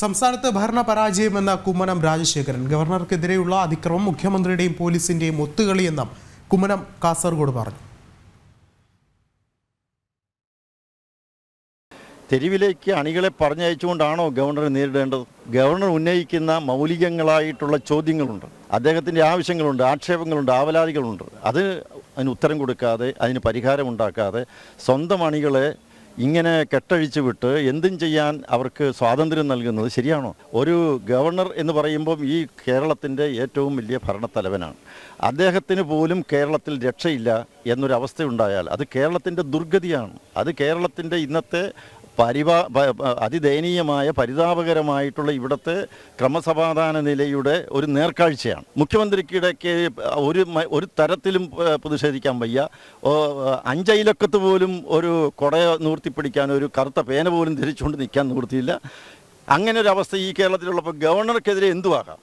സംസ്ഥാനത്ത് ഭരണ പരാജയമെന്ന കുമ്മനം രാജശേഖരൻ. ഗവർണർക്കെതിരെയുള്ള അതിക്രമം മുഖ്യമന്ത്രിയുടെയും പോലീസിന്റെയും ഒത്തുകളിയെന്നും കുമ്മനം കാസർഗോഡ് പറഞ്ഞു. തെരുവിലേക്ക് അണികളെ പറഞ്ഞയച്ചുകൊണ്ടാണോ ഗവർണർ നേരിടേണ്ടത്? ഗവർണർ ഉന്നയിക്കുന്ന മൗലികങ്ങളായിട്ടുള്ള ചോദ്യങ്ങളുണ്ട്. അദ്ദേഹത്തിന്റെ ആവശ്യങ്ങളുണ്ട് ആക്ഷേപങ്ങളുണ്ട് ആവലാതികളുണ്ട്. അത് അതിന് ഉത്തരം കൊടുക്കാതെ അതിന് പരിഹാരം ഉണ്ടാക്കാതെ സ്വന്തം അണികളെ ഇങ്ങനെ കെട്ടഴിച്ചു വിട്ട് എന്തും ചെയ്യാൻ അവർക്ക് സ്വാതന്ത്ര്യം നൽകുന്നത് ശരിയാണോ? ഒരു ഗവർണർ എന്ന് പറയുമ്പം ഈ കേരളത്തിന്റെ ഏറ്റവും വലിയ ഭരണത്തലവനാണ്. അദ്ദേഹത്തിന് പോലും കേരളത്തിൽ രക്ഷയില്ല എന്നൊരവസ്ഥയുണ്ടായാൽ അത് കേരളത്തിന്റെ ദുർഗതിയാണ്. അത് കേരളത്തിന്റെ ഇന്നത്തെ പരിപാ അതിദയനീയമായ പരിതാപകരമായിട്ടുള്ള ഇവിടുത്തെ ക്രമസമാധാന നിലയുടെ ഒരു നേർക്കാഴ്ചയാണ്. മുഖ്യമന്ത്രിക്കിടയ്ക്ക് ഒരു ഒരു തരത്തിലും പ്രതിഷേധിക്കാൻ വയ്യ. അഞ്ചയിലക്കത്ത് പോലും ഒരു കുടയ നിവർത്തിപ്പിടിക്കാൻ ഒരു കറുത്ത പേന പോലും ധരിച്ചുകൊണ്ട് നിൽക്കാൻ നിവൃത്തിയില്ല. അങ്ങനെ ഒരു അവസ്ഥ ഈ കേരളത്തിലുള്ളപ്പോൾ ഗവർണർക്കെതിരെ എന്തുവാകാം?